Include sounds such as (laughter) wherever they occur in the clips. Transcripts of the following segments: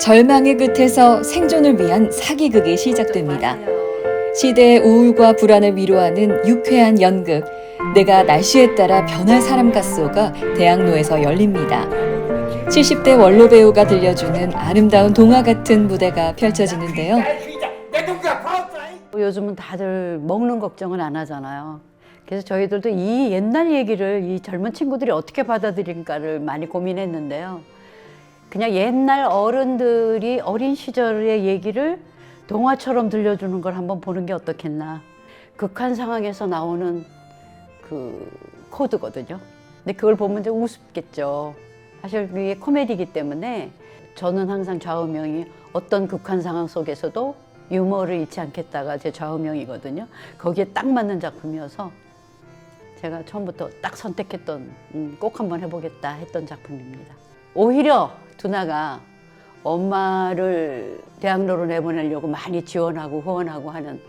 절망의 끝에서 생존을 위한 사기극이 시작됩니다. 시대의 우울과 불안을 위로하는 유쾌한 연극 내가 날씨에 따라 변할 사람 같소가 대학로에서 열립니다. 70대 원로 배우가 들려주는 아름다운 동화 같은 무대가 펼쳐지는데요. 요즘은 다들 먹는 걱정은 안 하잖아요. 그래서 저희들도 이 옛날 얘기를 이 젊은 친구들이 어떻게 받아들일까를 많이 고민했는데요. 그냥 옛날 어른들이 어린 시절의 얘기를 동화처럼 들려주는 걸 한번 보는 게 어떻겠나. 극한 상황에서 나오는 그 코드거든요. 근데 그걸 보면 좀 우습겠죠. 사실 그게 코미디이기 때문에 저는 항상 좌우명이 어떤 극한 상황 속에서도 유머를 잃지 않겠다가 제 좌우명이거든요. 거기에 딱 맞는 작품이어서 제가 처음부터 딱 선택했던 음, 꼭 한번 해보겠다 했던 작품입니다. 오히려 두나가 엄마를 대학로로 내보내려고 많이 지원하고 후원하고 하는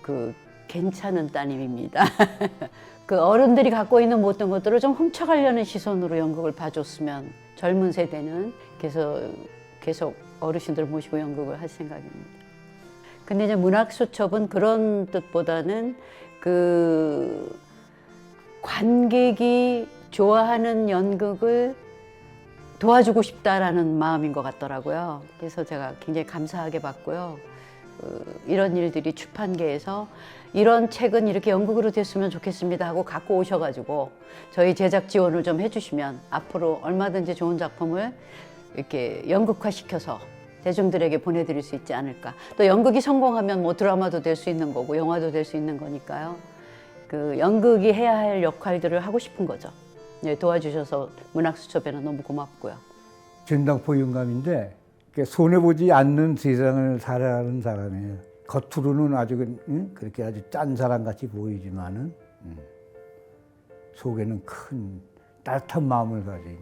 그 괜찮은 따님입니다. (laughs) 그 어른들이 갖고 있는 모든 것들을 좀 훔쳐가려는 시선으로 연극을 봐줬으면 젊은 세대는 그래서 계속 어르신들 모시고 연극을 할 생각입니다. 근데 이제 문학수첩은 그런 뜻보다는 그 관객이 좋아하는 연극을 도와주고 싶다라는 마음인 것 같더라고요. 그래서 제가 굉장히 감사하게 봤고요. 그 이런 일들이 출판계에서 이런 책은 이렇게 연극으로 됐으면 좋겠습니다 하고 갖고 오셔가지고 저희 제작 지원을 좀 해주시면 앞으로 얼마든지 좋은 작품을 이렇게 연극화 시켜서 대중들에게 보내드릴 수 있지 않을까. 또 연극이 성공하면 뭐 드라마도 될 수 있는 거고 영화도 될 수 있는 거니까요. 그 연극이 해야 할 역할들을 하고 싶은 거죠. 네, 도와주셔서 문학수첩에는 너무 고맙고요. 전당포 영감인데 손해 보지 않는 세상을 살아가는 사람이에요. 겉으로는 아주 그- 응? 그렇게 아주 짠 사람 같이 보이지만은 음, 속에는 큰 따뜻한 마음을 가진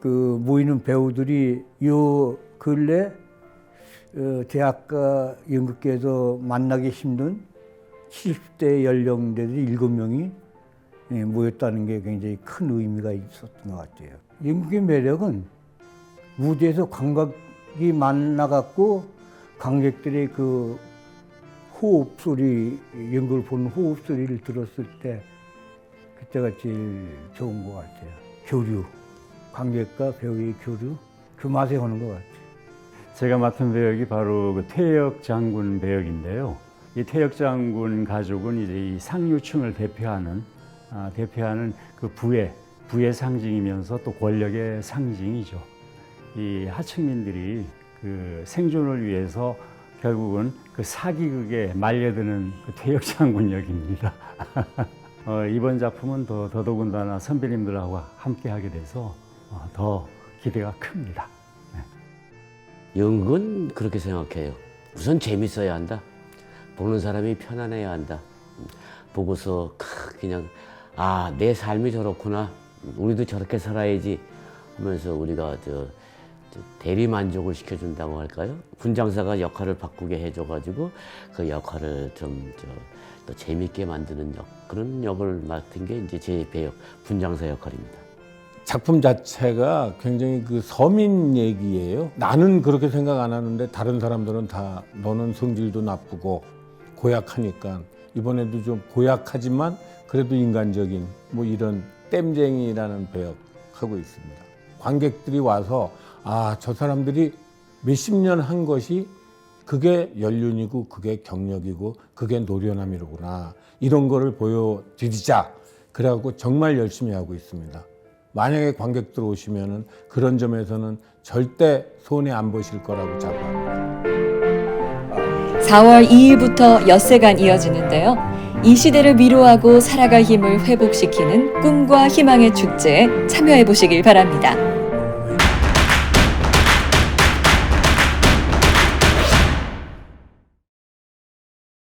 그 모이는 배우들이 요 근래 어, 대학가 연극계에서 만나기 힘든 70대 연령대들이 일곱 명이 예, 모였다는 게 굉장히 큰 의미가 있었던 것 같아요. 연극의 매력은 무대에서 관객이 만나갖고 관객들의 그 호흡 소리, 연극을 보는 호흡 소리를 들었을 때 그때가 제일 좋은 것 같아요. 교류, 관객과 배우의 교류, 그 맛에 오는 것 같아요. 제가 맡은 배역이 바로 그 퇴역 장군 배역인데요. 이 퇴역 장군 가족은 이제 이 상류층을 대표하는 아, 대표하는 그 부의 부의 상징이면서 또 권력의 상징이죠. 이 하층민들이 그 생존을 위해서 결국은 그 사기극에 말려드는 그 퇴역 장군 역입니다. (laughs) 어, 이번 작품은 더 더더군다나 선배님들하고 함께 하게 돼서 어, 더 기대가 큽니다. 연극은 그렇게 생각해요. 우선 재밌어야 한다. 보는 사람이 편안해야 한다. 음, 보고서 크, 그냥 아 내 삶이 저렇구나. 우리도 저렇게 살아야지 하면서 우리가 저, 저 대리 만족을 시켜준다고 할까요? 군장사가 역할을 바꾸게 해줘가지고 그 역할을 좀더 재밌게 만드는 역 그런 역을 맡은 게 이제 제 배역 군장사 역할입니다. 작품 자체가 굉장히 그 서민 얘기예요. 나는 그렇게 생각 안 하는데 다른 사람들은 다 너는 성질도 나쁘고 고약하니까 이번에도 좀 고약하지만 그래도 인간적인 뭐 이런 땜쟁이라는 배역 하고 있습니다. 관객들이 와서 아, 저 사람들이 몇십 년 한 것이 그게 연륜이고 그게 경력이고 그게 노련함이로구나. 이런 거를 보여드리자. 그래갖고 정말 열심히 하고 있습니다. 만약에 관객들 오시면은 그런 점에서는 절대 손해 안 보실 거라고 자부합니다. 4월 2일부터 엿새간 이어지는데요. 이 시대를 위로하고 살아갈 힘을 회복시키는 꿈과 희망의 축제에 참여해 보시길 바랍니다.